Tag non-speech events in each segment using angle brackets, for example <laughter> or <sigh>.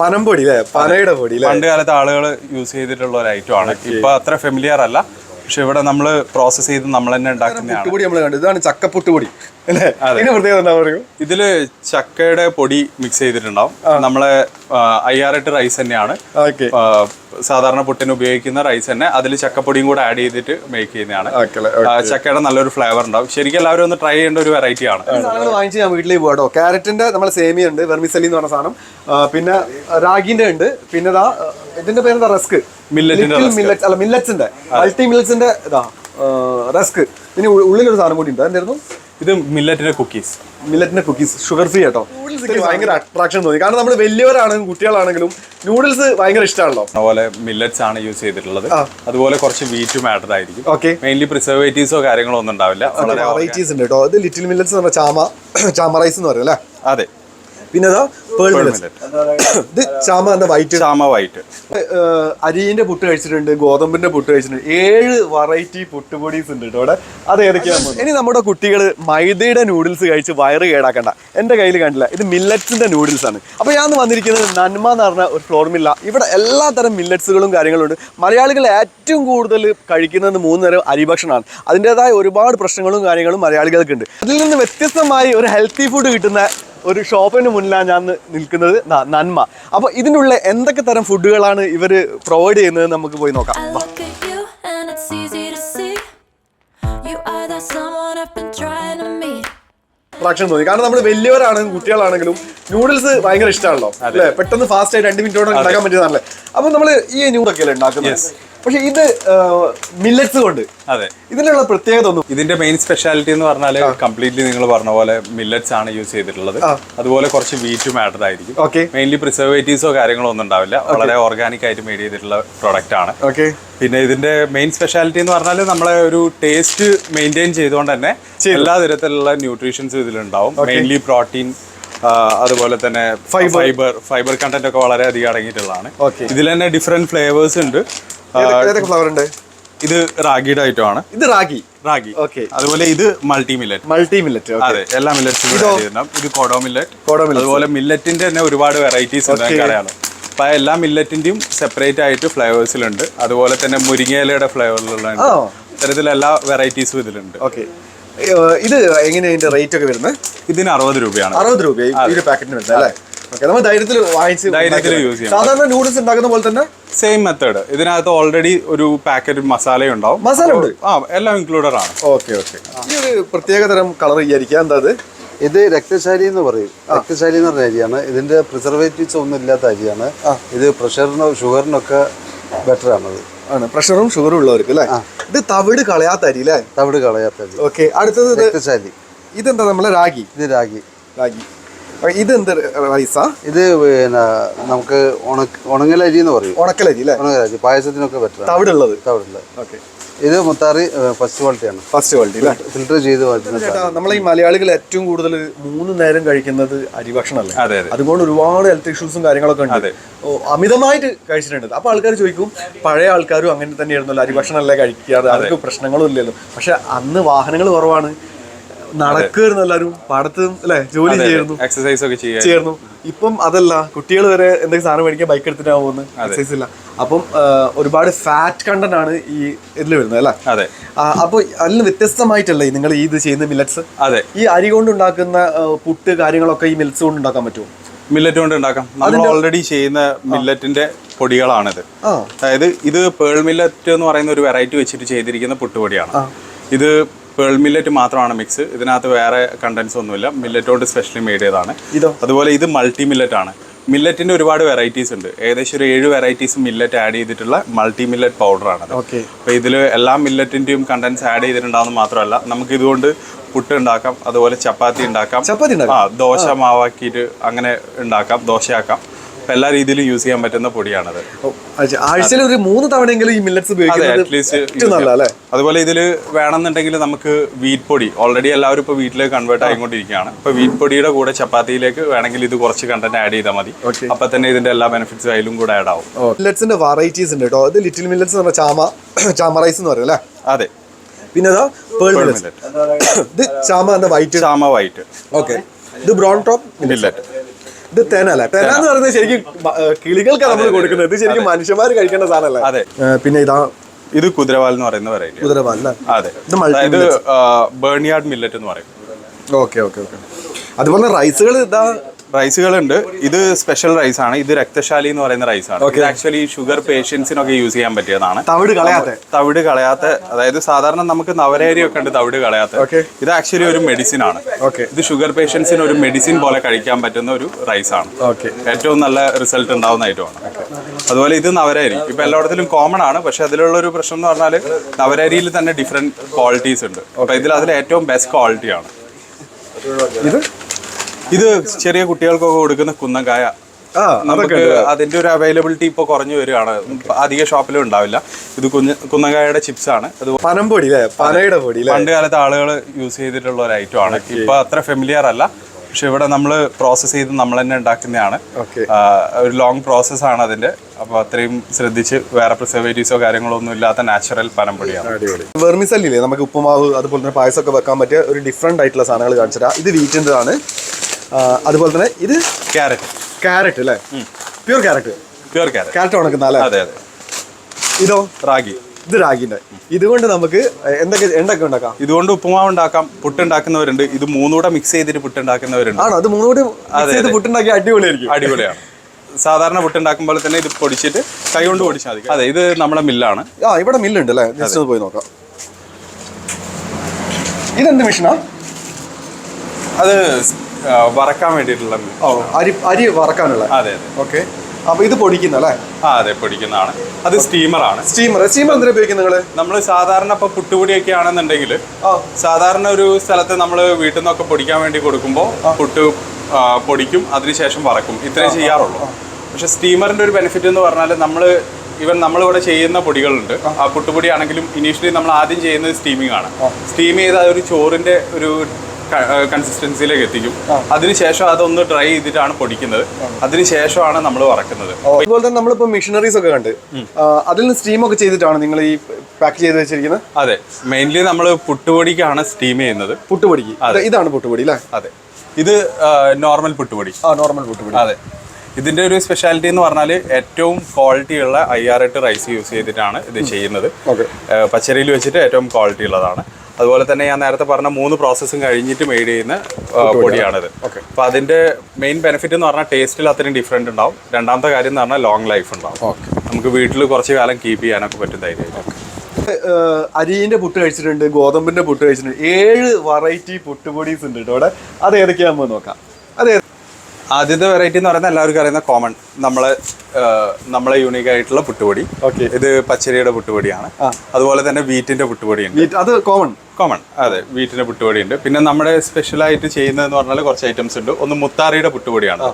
പനംപൊടി അല്ലേ? പനയുടെ പൊടി പണ്ട് കാലത്ത് ആളുകൾ യൂസ് ചെയ്തിട്ടുള്ള ഒരു ഐറ്റം ആണ്. ഇപ്പൊ അത്ര ഫെമിലിയർ അല്ല. പക്ഷെ ഇവിടെ നമ്മൾ പ്രോസസ് ചെയ്ത് നമ്മൾ തന്നെ ഉണ്ടാക്കുന്നതാണ്. പുട്ടുപൊടി നമ്മൾ ഇതാണ് ചക്കപ്പുട്ടുപൊടി. അല്ലേ? ഇതിന് പ്രത്യേകത എന്താ പറയൂ ഇതിൽ ചക്കയുടെ പൊടി മിക്സ് ചെയ്തിട്ടുണ്ടാവും. നമ്മളെ അയ്യാറെട്ട് റൈസ് തന്നെയാണ്. സാധാരണ പുട്ടിന് ഉപയോഗിക്കുന്ന റൈസ് തന്നെ. അതിൽ ചക്കപ്പൊടിയും കൂടെ ആഡ് ചെയ്തിട്ട് മേക്ക് ചെയ്യുന്നതാണ്. ചക്കയുടെ നല്ലൊരു ഫ്ലേവർ ഉണ്ടാവും. ശരിക്കും എല്ലാവരും ഒന്ന് ട്രൈ ചെയ്യേണ്ട ഒരു വെറൈറ്റി ആണ്. വാങ്ങിച്ച് ഞാൻ വീട്ടിലേക്ക് പോകട്ടോ ക്യാരറ്റിന്റെ നമ്മൾ സേമിയ ഉണ്ട് വെർമിസലി എന്ന് പറഞ്ഞ സാധനം. പിന്നെ റാഗിന്റെ ഉണ്ട്. പിന്നെ ഇതിന്റെ പേരെന്താ? റസ്ക്. മില്ലറ്റിന്റെ മില്ലറ്റ് അല്ല മില്ലറ്റ്സിന്റെ മൾട്ടി മില്ലറ്റ്സിന്റെ ഇതാ റസ്ക്. ഇനി ഉള്ളിലൊരു സാധനം കൂടി ഉണ്ട്. എന്തായിരുന്നു ഇത് മില്ലറ്റിന്റെ കുക്കീസ് മില്ലറ്റിന്റെ കുക്കീസ് ഷുഗർ ഫ്രീ കേട്ടോ ഭയങ്കര അട്രാക്ഷൻ തോന്നി. കാരണം നമ്മൾ വലിയവരാണെങ്കിലും കുട്ടികളാണെങ്കിലും നൂഡിൽസ് ഭയങ്കര ഇഷ്ടമാണല്ലോ. അതുപോലെ മില്ലറ്റ്സ് ആണ് യൂസ് ചെയ്തിട്ടുള്ളത്. അതുപോലെ കുറച്ച് വീറ്റും ആഡഡ് ആയിരിക്കും. ഓക്കെ മെയിൻലി പ്രിസർവേറ്റീവ്സോ കാര്യങ്ങളോ ഒന്നും ഉണ്ടാവില്ല. വെറൈറ്റീസ് ഉണ്ട് കേട്ടോ. ഇത് ലിറ്റിൽ മില്ലറ്റ്സ് എന്ന് ചാമ ചാമ റൈസ് എന്ന് പറയും അല്ലേ? അതെ. പിന്നെ അതാ പേൾ ഇത് ചാമ എന്താ വൈറ്റ് ചാമ വൈറ്റ് അരിന്റെ പുട്ട് കഴിച്ചിട്ടുണ്ട് ഗോതമ്പിന്റെ പുട്ട് കഴിച്ചിട്ടുണ്ട്. ഏഴ് വെറൈറ്റി പുട്ടുപൊടീസ് ഉണ്ട് കേട്ടോ ഇവിടെ. അത് ഏതൊക്കെയാണ് ഇനി നമ്മുടെ കുട്ടികൾ മൈദയുടെ നൂഡിൽസ് കഴിച്ച് വയറ് കേടാക്കണ്ട. എന്റെ കയ്യിൽ കണ്ടില്ല. ഇത് മില്ലറ്റ്സിന്റെ നൂഡിൽസ് ആണ്. അപ്പൊ ഞാൻ വന്നിരിക്കുന്നത് നന്മ എന്ന് പറഞ്ഞ ഒരു ഫ്ലോർ മില്ല ഇവിടെ എല്ലാ തരം മില്ലറ്റ്സുകളും കാര്യങ്ങളും ഉണ്ട്. മലയാളികൾ ഏറ്റവും കൂടുതൽ കഴിക്കുന്നത് മൂന്ന് നേരം അരിഭക്ഷണമാണ് അതിന്റെതായ ഒരുപാട് പ്രശ്നങ്ങളും കാര്യങ്ങളും മലയാളികൾക്കുണ്ട്. അതിൽ നിന്ന് വ്യത്യസ്തമായി ഒരു ഹെൽത്തി ഫുഡ് കിട്ടുന്ന ഒരു ഷോപ്പിന് മുന്നിലാണ് ഞാൻ നിൽക്കുന്നത്. നന്മ. അപ്പോൾ ഇതിനുള്ള എന്തൊക്കെ തരം ഫുഡുകളാണ് ഇവർ പ്രൊവൈഡ് ചെയ്യുന്നത് നമുക്ക് പോയി നോക്കാം. അട്രാക്ഷൻ തോന്നി. കാരണം നമ്മൾ വലിയവരാണെങ്കിലും കുട്ടികളാണെങ്കിലും നൂഡിൽസ് ഭയങ്കര ഇഷ്ടമാണല്ലോ അല്ലേ? പെട്ടെന്ന് ഫാസ്റ്റ് ആയി രണ്ട് മിനിറ്റോടെ ഉണ്ടാക്കാൻ പറ്റിയതാണല്ലേ? അപ്പൊ നമ്മൾ ഈ നൂഡൊക്കെ അല്ലേ ഉണ്ടാക്കുന്നത്? പക്ഷെ ഇത് മില്ലറ്റ്സ് കൊണ്ട്. അതെ. ഇതിനുള്ള പ്രത്യേകത ഒന്നും ഇതിന്റെ മെയിൻ സ്പെഷ്യാലിറ്റി എന്ന് പറഞ്ഞാൽ കംപ്ലീറ്റ്ലി നിങ്ങൾ പറഞ്ഞ പോലെ മില്ലറ്റ്സ് ആണ് യൂസ് ചെയ്തിട്ടുള്ളത്. അതുപോലെ കുറച്ച് വീറ്റും ആഡഡ് ആയിരിക്കും. ഓക്കെ മെയിൻലി പ്രിസർവേറ്റീവ്സോ കാര്യങ്ങളോ ഒന്നും ഉണ്ടാവില്ല. വളരെ ഓർഗാനിക് ആയിട്ട് മേഡ് ചെയ്തിട്ടുള്ള പ്രൊഡക്റ്റ് ആണ്. ഓക്കെ പിന്നെ ഇതിന്റെ മെയിൻ സ്പെഷ്യാലിറ്റി എന്ന് പറഞ്ഞാൽ നമ്മളെ ഒരു ടേസ്റ്റ് മെയിന്റെയിൻ ചെയ്തുകൊണ്ട് തന്നെ എല്ലാ തരത്തിലുള്ള ന്യൂട്രീഷൻസും ഇതിലുണ്ടാവും. മെയിൻലി പ്രോട്ടീൻ അതുപോലെ തന്നെ ഫൈബർ ഫൈബർ കണ്ടന്റ് ഒക്കെ വളരെ അധികം അടങ്ങിയിട്ടുള്ളതാണ്. ഇതിൽ തന്നെ ഡിഫറെന്റ് ഫ്ലേവേഴ്സ് ഉണ്ട്. ഏതൊക്കെ ഫ്ലവർ ഉണ്ട്? ഇത് റാഗിയുടെ ഐറ്റം ആണ്. ഇത് റാഗി. റാഗി. ഓക്കെ. അതുപോലെ ഇത് മൾട്ടി മില്ലറ്റ് മൾട്ടി മില്ലറ്റ് അതെ എല്ലാ മില്ലറ്റ്സും ഇത് കൊടോ മില്ലറ്റ് കൊടോ മില്ലറ്റ് അതുപോലെ മില്ലറ്റിന്റെ തന്നെ ഒരുപാട് വെറൈറ്റീസ് ഉണ്ട് അറിയാലോ അപ്പൊ എല്ലാ മില്ലറ്റിന്റെയും സെപ്പറേറ്റ് ആയിട്ട് ഫ്ലേവേഴ്സിലുണ്ട് അതുപോലെ തന്നെ മുരിങ്ങയിലയുടെ ഫ്ലേവറിലുണ്ട്. ഇത്തരത്തിൽ എല്ലാ വെറൈറ്റീസും ഇതിലുണ്ട്. ഓക്കെ. ഇത് എങ്ങനെയാണ് റേറ്റ് ഒക്കെ വരുന്നത്? ഇതിന് അറുപത് രൂപയാണ്. അറുപത് രൂപ പാക്കറ്റിന് വരുന്നത് അല്ലേ? നമ്മൾ ധൈര്യത്തിൽ വാങ്ങിച്ച് ധൈര്യത്തിൽ ഉണ്ടാക്കുന്നത്. use ചെയ്യാം. സാധാരണ നൂഡിൽസ് ഉണ്ടാക്കുന്ന പോലെ തന്നെ സെയിം മെത്തേഡ് ഇതിനകത്ത് ഓൾറെഡി ഒരു പാക്കറ്റ് മസാല ഉണ്ടാവും. മസാല ഉണ്ട്. ആ എല്ലാം ഇൻക്ലൂഡഡ് ആണ്. Okay okay. ഈ ഒരു പ്രത്യേക തരം കളർ വിചാരിക്കുക എന്താ അത് ഇത് രക്തശാലി എന്ന് പറയും. രക്തശാലി എന്ന് പറഞ്ഞ അരിയാണ്. ഇതിന്റെ പ്രിസർവേറ്റീവ്സ് ഒന്നും ഇല്ലാത്ത അരിയാണ്. ഇത് പ്രഷറിനോ ഷുഗറിനൊക്കെ ബെറ്റർ ആണത്. ആണ്. പ്രഷറും ഷുഗറും ഉള്ളവർക്ക് അല്ലേ? ഇത് തവിട് കളയാത്ത അരി അല്ലേ? തവിട് കളയാത്ത അരി. ഓക്കെ അടുത്തത് ഇത് രക്തശാലി. ഇതെന്താ നമ്മളെ രാഗി? ഇത് രാഗി. രാഗി. അപ്പൊ എന്ത് റൈസാ? ഇത് പിന്നെ നമുക്ക് ഉണങ്ങലരി എന്ന് പറയും. ഉണക്കലരി അല്ലേ? ഉണങ്ങലരി പായസത്തിനൊക്കെ ബെറ്റർ തവിടുള്ളത്? തവിടുള്ളത് തവിടുള്ള. ഓക്കെ. ഇത് മുത്താറി ഫസ്റ്റ് ക്വാളിറ്റിയാണ് ഫസ്റ്റ് ക്വാളിറ്റി അല്ലേ? ഫിൽട്ടർ ചെയ്ത് നമ്മൾ നമ്മളെ ഈ മലയാളികൾ ഏറ്റവും കൂടുതൽ മൂന്ന് നേരം കഴിക്കുന്നത് അരിഭക്ഷണമല്ലേ അതെ അതെ. അതുകൊണ്ട് ഒരുപാട് ഹെൽത്ത് ഇഷ്യൂസും കാര്യങ്ങളൊക്കെ ഉണ്ട്. അമിതമായിട്ട് കഴിച്ചിട്ടുണ്ട്. അപ്പൊ ആൾക്കാർ ചോദിക്കും പഴയ ആൾക്കാരും അങ്ങനെ തന്നെയായിരുന്നല്ലോ അരിഭക്ഷണമല്ലേ കഴിക്കാതെ അവർക്ക് പ്രശ്നങ്ങളും ഇല്ലല്ലോ. പക്ഷെ അന്ന് വാഹനങ്ങൾ കുറവാണ്. നടക്കുമായിരുന്നു എല്ലാവരും. പാടത്തും അല്ലെ? ജോലി ചെയ്യുന്നു. എക്സസൈസ് ഒക്കെ ചെയ്യായിരുന്നു ഇപ്പം അതല്ല കുട്ടികൾ വരെ എന്തെങ്കിലും സാധനം മേടിക്കാൻ ബൈക്ക് എടുത്തിട്ടാ പോകുന്നത്. എക്സസൈസ് ഇല്ല. അപ്പം ഒരുപാട് ഫാറ്റ് കണ്ടന്റ് ആണ് ഈ ഇതിൽ വരുന്നത് അല്ലേ? അതെ. അപ്പോൾ അപ്പൊ അതിൽ വ്യത്യസ്തമായിട്ടല്ലേ നിങ്ങൾ ഈ ഇത് ചെയ്യുന്ന മില്ലറ്റ്സ് അതെ. ഈ അരി കൊണ്ട് ഉണ്ടാക്കുന്ന പുട്ട് കാര്യങ്ങളൊക്കെ ഈ മിൽസ് കൊണ്ട് ഉണ്ടാക്കാൻ പറ്റുമോ? മില്ലറ്റ് കൊണ്ട് ഉണ്ടാക്കാം. നമ്മൾ ഓൾറെഡി ചെയ്യുന്ന മില്ലറ്റിന്റെ പൊടികളാണിത്. അതായത് ഇത് പേൾ മില്ലറ്റ് എന്ന് പറയുന്ന ഒരു വെറൈറ്റി വെച്ചിട്ട് ചെയ്തിരിക്കുന്ന പുട്ടുപൊടിയാണ്. ഇത് പേൾ മില്ലറ്റ് മാത്രമാണ് മിക്സ് ഇതിനകത്ത് വേറെ കണ്ടൻസ് ഒന്നുമില്ല. മില്ലറ്റ് കൊണ്ട് സ്പെഷ്യലി മെയ്ഡ് ചെയ്തതാണ്. ഇതോ? അതുപോലെ ഇത് മൾട്ടി മില്ലറ്റ് ആണ്. മില്ലറ്റിന്റെ ഒരുപാട് വെറൈറ്റീസ് ഉണ്ട്. ഏകദേശം ഒരു ഏഴ് വെറൈറ്റീസ് മില്ലറ്റ് ആഡ് ചെയ്തിട്ടുള്ള മൾട്ടി മില്ലറ്റ് പൗഡർ ആണ് ഓക്കെ അപ്പൊ ഇതിൽ എല്ലാ മില്ലറ്റിന്റെയും കണ്ടൻസ് ആഡ് ചെയ്തിട്ടുണ്ടാവുന്ന മാത്രമല്ല നമുക്ക് ഇതുകൊണ്ട് പുട്ട് ഉണ്ടാക്കാം അതുപോലെ ചപ്പാത്തി ഉണ്ടാക്കാം. ചപ്പാത്തി? ആ ദോശ മാവാക്കിയിട്ട് അങ്ങനെ ഉണ്ടാക്കാം ദോശയാക്കാം. എല്ലാ രീതിയിലും യൂസ് ചെയ്യാൻ പറ്റുന്ന പൊടിയാണത്. ആഴ്ചയിൽ ഒരു മൂന്ന് തവണയെങ്കിലും ഈ മില്ലറ്റ്സ് അതെ ഉപയോഗിക്കുന്നത് അതുപോലെ ഇതിൽ വേണമെന്നുണ്ടെങ്കിൽ നമുക്ക് വീറ്റ് പൊടി ഓൾറെഡി എല്ലാവരും ഇപ്പോൾ വീട്ടിലേക്ക് കൺവേർട്ട് ആയിക്കൊണ്ടിരിക്കുകയാണ്. ഇപ്പൊ വീറ്റ് പൊടിയുടെ കൂടെ ചപ്പാത്തിയിലേക്ക് വേണമെങ്കിൽ ഇത് കുറച്ച് കണ്ടന്റ് ആഡ് ചെയ്താൽ മതി. അപ്പൊ തന്നെ ഇതിന്റെ എല്ലാ ബെനിഫിറ്റ്സും അതിലും കൂടെ ആഡ് ആവും. മില്ലറ്റ്സിന്റെ വെറൈറ്റീസ് ഉണ്ട് കേട്ടോ. അത് ലിറ്റിൽ മില്ലറ്റ്സ് എന്ന് പറഞ്ഞ ചാമ <coughs> ചാമ റൈസ് എന്ന് പറയും അല്ലേ? അതെ. പിന്നെ ഇതാ പേൾ ഇത് ചാമ വൈറ്റ് ചാമ വൈറ്റ് ഓക്കെ ഇത് ബ്രൗൺ ടോപ്പ് മില്ലറ്റ് ഇത് തേനല്ല? തേന. എന്ന് പറയുന്നത് ശരിക്കും കിളികൾക്ക് നമ്മൾ കൊടുക്കുന്നത്. ഇത് ശരിക്കും മനുഷ്യന്മാർ കഴിക്കേണ്ട സാധനമല്ല? അതെ. പിന്നെ ഇതാ ഇത് കുതിരവാൽ എന്ന് പറയുന്ന വെറൈറ്റി. കുതിരവാൽ അതെ. ഇത് അതായത് ബേണിയാർഡ് മില്ലറ്റ് എന്ന് പറയും. Okay okay okay. അതുപോലെ റൈസുകൾ ഇതാ റൈസുകളുണ്ട്. ഇത് സ്പെഷ്യൽ റൈസ് ആണ് ഇത് രക്തശാലി എന്ന് പറയുന്ന റൈസ് ആണ് ഇത് ആക്ച്വലി ഷുഗർ പേഷ്യൻസിനൊക്കെ യൂസ് ചെയ്യാൻ പറ്റിയതാണ്. തവിട് കളയാത്ത. തവിട് കളയാത്ത അതായത് സാധാരണ നമുക്ക് നവരേരി ഒക്കെ ഉണ്ട് തവിട് കളയാത്ത. ഇത് ആക്ച്വലി ഒരു മെഡിസിൻ ആണ്. ഇത് ഷുഗർ പേഷ്യൻസിന് ഒരു മെഡിസിൻ പോലെ കഴിക്കാൻ പറ്റുന്ന ഒരു റൈസ് ആണ്. ഏറ്റവും നല്ല റിസൾട്ട് ഉണ്ടാവുന്ന ഐറ്റമാണ് അതുപോലെ ഇത് നവരേരി. ഇപ്പൊ എല്ലായിടത്തിലും കോമൺ ആണ്. പക്ഷെ അതിലുള്ള ഒരു പ്രശ്നം എന്ന് പറഞ്ഞാൽ നവരേരിയിൽ തന്നെ ഡിഫറെന്റ് ക്വാളിറ്റീസ് ഉണ്ട്. അപ്പൊ ഇതിൽ അതിൽ ഏറ്റവും ബെസ്റ്റ് ക്വാളിറ്റിയാണ് ഇത്? ഇത് ചെറിയ കുട്ടികൾക്കൊക്കെ കൊടുക്കുന്ന കുന്നങ്കായ. നമുക്ക് അതിന്റെ ഒരു അവൈലബിലിറ്റി ഇപ്പോൾ കുറഞ്ഞു വരികയാണ്. അധിക ഷോപ്പിലും ഉണ്ടാവില്ല. ഇത് കുഞ്ഞ് കുന്നങ്കായയുടെ ചിപ്സ് ആണ്. അത് പനംപൊടി പനയുടെ പൊടി പണ്ട് കാലത്ത് ആളുകൾ യൂസ് ചെയ്തിട്ടുള്ള ഒരു ഐറ്റം ആണ്. ഇപ്പൊ അത്ര ഫെമിലിയർ അല്ല. പക്ഷെ ഇവിടെ നമ്മൾ പ്രോസസ്സ് ചെയ്ത് നമ്മൾ തന്നെ ഉണ്ടാക്കുന്നതാണ്. ഒരു ലോങ് പ്രോസസ് ആണ് അതിന്റെ. അപ്പൊ അത്രയും ശ്രദ്ധിച്ച് വേറെ പ്രിസർവേറ്റീവ്സോ കാര്യങ്ങളോ ഒന്നും ഇല്ലാത്ത നാച്ചുറൽ പനംപൊടിയാണ്. വെർമിസല്ലേ നമുക്ക് ഉപ്പുമാവ് അതുപോലെ തന്നെ പായസമൊക്കെ വെക്കാൻ പറ്റിയ ഒരു ഡിഫറെന്റ് ആയിട്ടുള്ള സാധനങ്ങൾ കാണിച്ചിട്ടാണ് ഇത് വീറ്റിന്റെ ആണ് അതുപോലെ തന്നെ ഇത് ക്യാരറ്റ് ക്യാരറ്റ് അല്ലേ pure carrot pure carrot carrot ഉണക്കുന്ന അല്ലേ? അതെ അതെ. ഇതോ? റാഗി. ഇത് റാഗിന്റെ. ഇതുകൊണ്ട് നമുക്ക് എന്തൊക്കെ എന്തൊക്കെ ഉണ്ടാക്കാം? ഇതുകൊണ്ട് ഉപ്പുമാവ് ഉണ്ടാക്കാം പുട്ടുണ്ടാക്കുന്നവരുണ്ട് ഇത് മൂന്നൂടെ മിക്സ് ചെയ്തിട്ട് പുട്ടുണ്ടാക്കുന്നവരുണ്ട് ആണോ? അത് മൂന്നുകൂടി ചെയ്ത് പുട്ടുണ്ടാക്കി അടിപൊളിയായിരിക്കും. അടിപൊളിയാണ്. സാധാരണ പുട്ടുണ്ടാക്കുമ്പോൾ തന്നെ ഇത് പൊടിച്ചിട്ട് കൈ കൊണ്ട് പൊടിച്ചാൽ മതി. അതെ ഇത് നമ്മുടെ മില്ലാണ് ആ ഇവിടെ മില്ലുണ്ട് അല്ലേ? ജസ്റ്റ് പോയി നോക്കാം. ഇതെന്ത് മെഷീനാ അത് വറക്കാൻ വേണ്ടിയിട്ടുള്ള ഓ അരി അരി വറക്കാനുള്ള. അതെ അതെ. ഓക്കെ. അപ്പൊ ഇത് പൊടിക്കുന്ന അല്ലേ? ആ അതെ പൊടിക്കുന്നതാണ്. അത് സ്റ്റീമറാണ്. സ്റ്റീമർ സ്റ്റീമർ എന്തിനാ ഉപയോഗിക്കുന്നത് നിങ്ങൾ നമ്മൾ സാധാരണ ഇപ്പോൾ പുട്ടുപൊടിയൊക്കെ ആണെന്നുണ്ടെങ്കിൽ സാധാരണ ഒരു സ്ഥലത്ത് നമ്മൾ വീട്ടിൽ നിന്നൊക്കെ പൊടിക്കാൻ വേണ്ടി കൊടുക്കുമ്പോൾ പുട്ട് പൊടിക്കും അതിനുശേഷം വറക്കും. ഇത്രേ ചെയ്യാറുള്ളൂ. പക്ഷെ സ്റ്റീമറിന്റെ ഒരു ബെനിഫിറ്റ് എന്ന് പറഞ്ഞാൽ നമ്മൾ ഇവൻ നമ്മളിവിടെ ചെയ്യുന്ന പൊടികളുണ്ട്. ആ. പുട്ടുപൊടി ആണെങ്കിലും ഇനീഷ്യലി നമ്മൾ ആദ്യം ചെയ്യുന്നത് സ്റ്റീമിംഗ് ആണ്. സ്റ്റീം ചെയ്ത് ഒരു ചോറിന്റെ ഒരു കൺസിസ്റ്റൻസിയിലേക്ക് എത്തിക്കും അതിനുശേഷം അതൊന്ന് ഡ്രൈ ചെയ്തിട്ടാണ് പൊടിക്കുന്നത്. അതിനുശേഷമാണ് നമ്മൾ വറക്കുന്നത്. അതുപോലെ തന്നെ നമ്മളിപ്പോ മിഷനറീസ് ഒക്കെ കണ്ട് അതിൽ നിന്ന് സ്റ്റീം ഒക്കെ ചെയ്തിട്ടാണ് നിങ്ങൾ ഈ പാക്ക് ചെയ്ത് വെച്ചിരിക്കുന്നത്? അതെ. മെയിൻലി നമ്മൾ പുട്ടുപൊടിക്കാണ് സ്റ്റീം ചെയ്യുന്നത്. പുട്ടുപൊടിക്ക്. ഇത് ഇതാണ് പുട്ടുപൊടി അല്ലേ? അതെ. ഇത് നോർമൽ പുട്ടുപൊടി. ആ നോർമൽ പുട്ടുപൊടി. അതെ. ഇതിന്റെ ഒരു സ്പെഷ്യാലിറ്റി എന്ന് പറഞ്ഞാൽ ഏറ്റവും ക്വാളിറ്റി ഉള്ള ഐ ആർ എട്ട് റൈസ് യൂസ് ചെയ്തിട്ടാണ് ഇത് ചെയ്യുന്നത്. പച്ചരിയിൽ വെച്ചിട്ട് ഏറ്റവും ക്വാളിറ്റി ഉള്ളതാണ്. അതുപോലെ തന്നെ ഞാൻ നേരത്തെ പറഞ്ഞ മൂന്ന് പ്രോസസ്സും കഴിഞ്ഞിട്ട് മെയ്ഡ് ചെയ്യുന്ന പൊടിയാണിത്. അപ്പൊ അതിന്റെ മെയിൻ ബെനിഫിറ്റ് എന്ന് പറഞ്ഞാൽ ടേസ്റ്റിൽ അത്രയും ഡിഫറെന്റ് ഉണ്ടാവും. രണ്ടാമത്തെ കാര്യം എന്ന് പറഞ്ഞാൽ ലോങ് ലൈഫ് ഉണ്ടാവും. നമുക്ക് വീട്ടിൽ കുറച്ച് കാലം കീപ്പ് ചെയ്യാനൊക്കെ പറ്റും ഐഡിയ അരിന്റെ പുട്ട് കഴിച്ചിട്ടുണ്ട് ഗോതമ്പിന്റെ പുട്ട് കഴിച്ചിട്ടുണ്ട്. ഏഴ് വെറൈറ്റി പുട്ടുപൊടീസ് ഉണ്ട് കേട്ടോ അവിടെ. അത് ഏതൊക്കെയാകുമ്പോൾ നോക്കാം. അതെ ആദ്യത്തെ വെറൈറ്റി എന്ന് പറയുന്നത് എല്ലാവർക്കും അറിയുന്ന കോമൺ നമ്മളെ നമ്മളെ യൂണിക് ആയിട്ടുള്ള പുട്ടുപൊടി. ഓക്കെ ഇത് പച്ചരിയുടെ പുട്ടുപൊടിയാണ്. അതുപോലെ തന്നെ വീറ്റിന്റെ പുട്ടുപൊടിയാണ് അത് കോമൺ കോമൺ അതെ വീട്ടിലെ പുട്ടുപൊടിയുണ്ട്. പിന്നെ നമ്മുടെ സ്പെഷ്യലായിട്ട് ചെയ്യുന്നതെന്ന് പറഞ്ഞാൽ കുറച്ച് ഐറ്റംസ് ഉണ്ട്. ഒന്ന് മുത്താറിയുടെ പുട്ടുപൊടിയാണ്.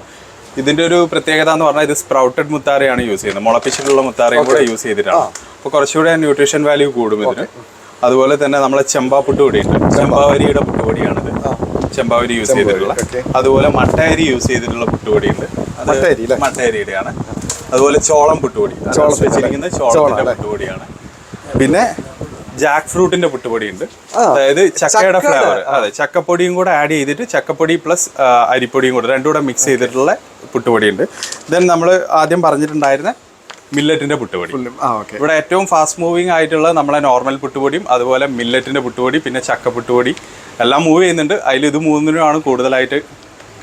ഇതിന്റെ ഒരു പ്രത്യേകത എന്ന് പറഞ്ഞാൽ ഇത് സ്പ്രൗട്ടഡ് മുത്താറിയാണ് യൂസ് ചെയ്യുന്നത്. മുളപ്പിച്ചിട്ടുള്ള മുത്താറിയും കൂടെ യൂസ് ചെയ്തിട്ടാണ്. അപ്പോൾ കുറച്ചുകൂടെ ന്യൂട്രീഷൻ വാല്യൂ കൂടും ഇതിന്. അതുപോലെ തന്നെ നമ്മളെ ചെമ്പാ പുട്ടുപൊടി ഉണ്ട് ചെമ്പാവരിയുടെ പുട്ടുപൊടിയാണിത്. ചെമ്പാവരി യൂസ് ചെയ്തിട്ടുള്ള. അതുപോലെ മട്ടയരി യൂസ് ചെയ്തിട്ടുള്ള പുട്ടുപൊടി ഉണ്ട് അത് മട്ടയരി അല്ലേ? മട്ടയരിയുടെയാണ്. അതുപോലെ ചോളം പുട്ടുപൊടി. ചോളം വെച്ചിരിക്കുന്ന ചോളം ചോളത്തിന്റെ പുട്ടുപൊടിയാണ്. പിന്നെ ജാക്ക് ഫ്രൂട്ടിന്റെ പുട്ടുപൊടി ഉണ്ട് അതായത് ചക്കയുടെ ഫ്ലേവർ. അതെ ചക്കപ്പൊടിയും കൂടെ ആഡ് ചെയ്തിട്ട് ചക്കപ്പൊടി പ്ലസ് അരിപ്പൊടിയും കൂടെ രണ്ടും കൂടെ മിക്സ് ചെയ്തിട്ടുള്ള പുട്ടുപൊടി ഉണ്ട് ദെൻ നമ്മൾ ആദ്യം പറഞ്ഞിട്ടുണ്ടായിരുന്ന മില്ലറ്റിന്റെ പുട്ടുപൊടി. ഇവിടെ ഏറ്റവും ഫാസ്റ്റ് മൂവിങ് ആയിട്ടുള്ള നമ്മളെ നോർമൽ പുട്ടുപൊടിയും അതുപോലെ മില്ലറ്റിന്റെ പുട്ടുപൊടി പിന്നെ ചക്ക പുട്ടുപൊടി എല്ലാം മൂവ് ചെയ്യുന്നുണ്ട്. അതിൽ ഇത് മൂന്നിനുമാണ് കൂടുതലായിട്ട്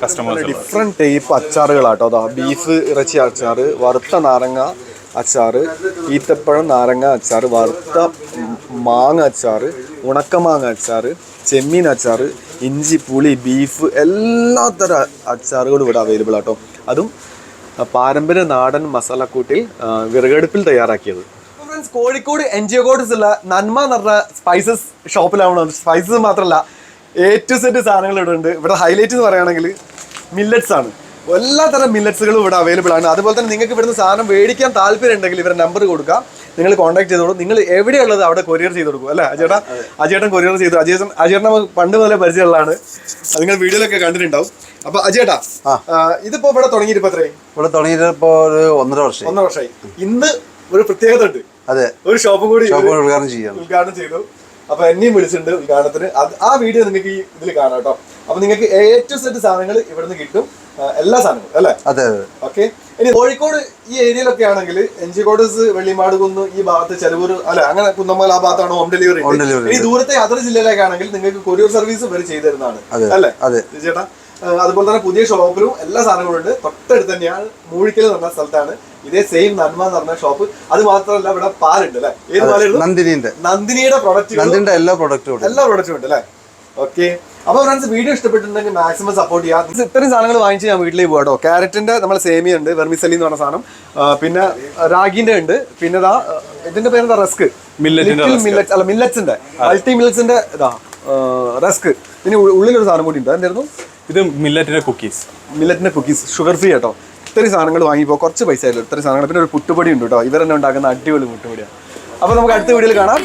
കസ്റ്റമേഴ്സ് ഡിഫറെന്റ് ടൈപ്പ് അച്ചാറുകളാട്ടോ. അതാ ബീഫ് ഇറച്ചി അച്ചാറ് വറുത്ത നാരങ്ങ അച്ചാറ് ഈത്തപ്പഴം നാരങ്ങ അച്ചാറ് വറുത്ത മാങ്ങ അച്ചാറ് ഉണക്കമാങ്ങ അച്ചാറ് ചെമ്മീൻ അച്ചാറ് ഇഞ്ചി പുളി ബീഫ് എല്ലാ തരം അച്ചാറുകളും ഇവിടെ അവൈലബിൾ ആട്ടോ. അതും പാരമ്പര്യ നാടൻ മസാലക്കൂട്ടിൽ വിറകടുപ്പിൽ തയ്യാറാക്കിയത്. ഫ്രണ്ട്സ് കോഴിക്കോട് എൻ ജി ഉള്ള നന്മ എന്ന് പറഞ്ഞ സ്പൈസസ് ഷോപ്പിലാണ് സ്പൈസസ് മാത്രമല്ല എ ടു സെറ്റ് സാധനങ്ങൾ ഇവിടെ ഉണ്ട്. ഇവിടെ ഹൈലൈറ്റ് എന്ന് പറയുകയാണെങ്കിൽ മില്ലറ്റ്സ് ആണ്. എല്ലാ തരം മില്ലറ്റ്സുകളും ഇവിടെ അവൈലബിൾ ആണ്. അതുപോലെ തന്നെ നിങ്ങൾക്ക് ഇവിടുന്ന് സാധനം മേടിക്കാൻ താല്പര്യം ഉണ്ടെങ്കിൽ ഇവരുടെ നമ്പർ കൊടുക്കാം. നിങ്ങൾ കോൺടാക്ട് ചെയ്തോളൂ. നിങ്ങൾ എവിടെയുള്ളത് അവിടെ കൊറിയർ ചെയ്ത് കൊടുക്കും അല്ലേ? അജേട്ടാ അജേട്ടൻ കൊറിയർ ചെയ്തു. അജേട്ടൻ അജേട്ടൻ നമുക്ക് പണ്ട് മുതലേ പരിചയമുള്ളതാണ്. നിങ്ങൾ വീഡിയോയിലൊക്കെ കണ്ടിട്ടുണ്ടാവും. അപ്പൊ അജേട്ടാ ഇതിപ്പോ ഇവിടെ തുടങ്ങിയിട്ട് ഇപ്പൊ എത്രയായി? ഇവിടെ തുടങ്ങിയിട്ട് ഒരു ഒന്നര വർഷം ഒന്നര വർഷമായി. ഇന്ന് ഒരു പ്രത്യേകത ഉണ്ട്. അതെ. ഒരു ഷോപ്പും കൂടി ഉദ്ഘാടനം ചെയ്യാണ്. ഉദ്ഘാടനം ചെയ്തു. അപ്പൊ എന്നെയും വിളിച്ചിട്ടുണ്ട് ഉദ്ഘാടനത്തിന്. ആ വീഡിയോ നിങ്ങൾക്ക് ഈ ഇതിൽ കാണാം കേട്ടോ. അപ്പൊ നിങ്ങൾക്ക് എ ടു സെറ്റ് സാധനങ്ങൾ ഇവിടുന്ന് കിട്ടും. എല്ലാ സാധനങ്ങളും അല്ലേ? അതെ അതെ. ഓക്കെ. ഇനി കോഴിക്കോട് ഈ ഏരിയയിലൊക്കെ ആണെങ്കിൽ എൻജിക്കോടസ് വെള്ളിമാട് കുന്ന് ഈ ഭാഗത്ത് ചെലവൂർ അല്ല? അങ്ങനെ കുന്നമ്മൽ ആ ഭാഗത്താണ് ഹോം ഡെലിവറി ഈ ദൂരത്തെ അതർ ജില്ലയിലേക്കാണെങ്കിൽ നിങ്ങൾക്ക് കൊറിയർ സർവീസ് വരെ ചെയ്തു തരുന്നതാണ്. അല്ലെ? ചേട്ടാ അതുപോലെ തന്നെ പുതിയ ഷോപ്പിലും എല്ലാ സാധനങ്ങളും ഉണ്ട്. തൊട്ടടുത്ത് തന്നെയാണ് മൂഴിക്കൽ എന്ന് പറഞ്ഞ സ്ഥലത്താണ്. ഇതേ സെയിം നന്മ എന്ന് പറഞ്ഞ ഷോപ്പ് അത് മാത്രമല്ല ഇവിടെ പാലുണ്ട് അല്ലേ? ഏത് പാലുണ്ട് നന്ദിനിയുടെ. നന്ദിനിയുടെ പ്രൊഡക്റ്റ് എല്ലാ പ്രൊഡക്റ്റും എല്ലാ പ്രൊഡക്റ്റും ഉണ്ട് അല്ലേ? ഓക്കെ. അപ്പൊ ഫ്രണ്ട്സ് വീഡിയോ ഇഷ്ടപ്പെട്ടിട്ടുണ്ടെങ്കിൽ മാക്സിമം സപ്പോർട്ട് ചെയ്യാം. ഇത് ഇത്രയും സാധനങ്ങൾ വാങ്ങിച്ച് ഞാൻ വീട്ടിലേക്ക് പോകാം കേട്ടോ ക്യാരറ്റിന്റെ നമ്മൾ സേമിയ ഉണ്ട് വെർമിസലി എന്ന് പറഞ്ഞ സാധനം. പിന്നെ റാഗിന്റെ ഉണ്ട്. പിന്നെ ഇതാ ഇതിന്റെ പേരെന്താ? Rusk millet rusk. മില്ലറ്റ്സ് അല്ല മില്ലറ്റ്സിന്റെ മൾട്ടി മില്ലറ്റ്സിന്റെ ഇതാ റസ്ക് പിന്നെ ഉള്ളിലൊരു സാധനം കൂടി ഉണ്ട്. എന്തായിരുന്നു ഇത് മില്ലറ്റിന്റെ കുക്കീസ് മില്ലറ്റിന്റെ കുക്കീസ് ഷുഗർ ഫ്രീ കേട്ടോ ഇത്രയും സാധനങ്ങൾ വാങ്ങിപ്പോ കുറച്ച് പൈസ ആയിരുന്നു ഇത്രയും സാധനങ്ങൾ. പിന്നെ ഒരു പുട്ടുപൊടി ഉണ്ട് കേട്ടോ. ഇവരെന്നെ ഉണ്ടാക്കുന്ന അടിപൊളി പുട്ടുപൊടിയാണ് അപ്പൊ നമുക്ക് അടുത്ത വീഡിയോയിൽ കാണാം.